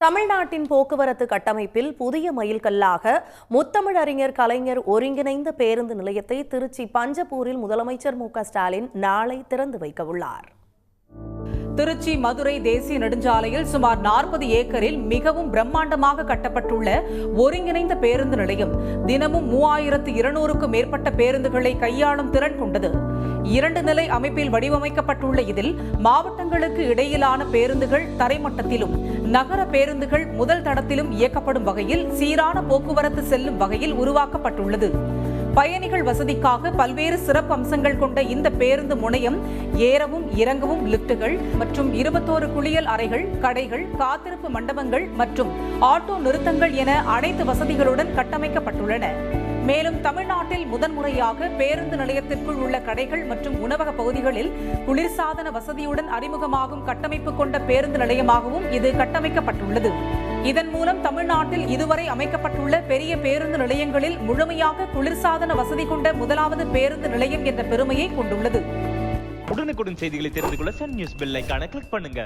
தமிழ்நாட்டின் போக்குவரத்து கட்டமைப்பில் புதிய மைல்கல்லாக முத்தமிழறிஞர் கலைஞர் ஒருங்கிணைந்த பேருந்து நிலையத்தை திருச்சி பஞ்சப்பூரில் முதலமைச்சர் மு க ஸ்டாலின் நாளை திறந்து வைக்க உள்ளார் திருச்சி மதுரை தேசிய நெடுஞ்சாலையில் சுமார் நாற்பது ஏக்கரில் மிகவும் பிரம்மாண்டமாக கட்டப்பட்டுள்ள ஒருங்கிணைந்த பேருந்து நிலையம். தினமும் மூவாயிரத்து இருநூறுக்கும் மேற்பட்ட பேருந்துகளை கையாளும் திறன் கொண்டது. இரண்டு நிலை அமைப்பில் வடிவமைக்கப்பட்டுள்ள இதில் மாவட்டங்களுக்கு இடையிலான பேருந்துகள் தரைமட்டத்திலும் நகர பேருந்துகள் முதல் தடத்திலும் இயக்கப்படும் வகையில் சீரான போக்குவரத்து செல்லும் வகையில் உருவாக்கப்பட்டுள்ளது. பயணிகள் வசதிக்காக பல்வேறு சிறப்பு அம்சங்கள் கொண்ட இந்த பேருந்து முனையம் ஏறவும் இறங்கவும் லிப்டுகள் மற்றும் இருபத்தோரு குளியல் அறைகள் கடைகள் காத்திருப்பு மண்டபங்கள் மற்றும் ஆட்டோ நிறுத்தங்கள் என அனைத்து வசதிகளுடன் கட்டமைக்கப்பட்டுள்ளன. மேலும் தமிழ்நாட்டில் முதன்முறையாக பேருந்து நிலையத்திற்குள் உள்ள கடைகள் மற்றும் உணவக பகுதிகளில் குளிர்சாதன வசதியுடன் அறிமுகமாகும் கட்டமைப்பு கொண்ட பேருந்து நிலையமாகவும் இது கட்டமைக்கப்பட்டுள்ளது. இதன் மூலம் தமிழ்நாட்டில் இதுவரை அமைக்கப்பட்டுள்ள பெரிய பேருந்து நிலையங்களில் முழுமையாக குளிர்சாதன வசதி கொண்ட முதலாவது பேருந்து நிலையம் என்ற பெருமையை கொண்டுள்ளது. உடனுக்குடன் செய்திகளை தெரிந்து கொள்ள சன் நியூஸ் பெல் கிளிக் பண்ணுங்க.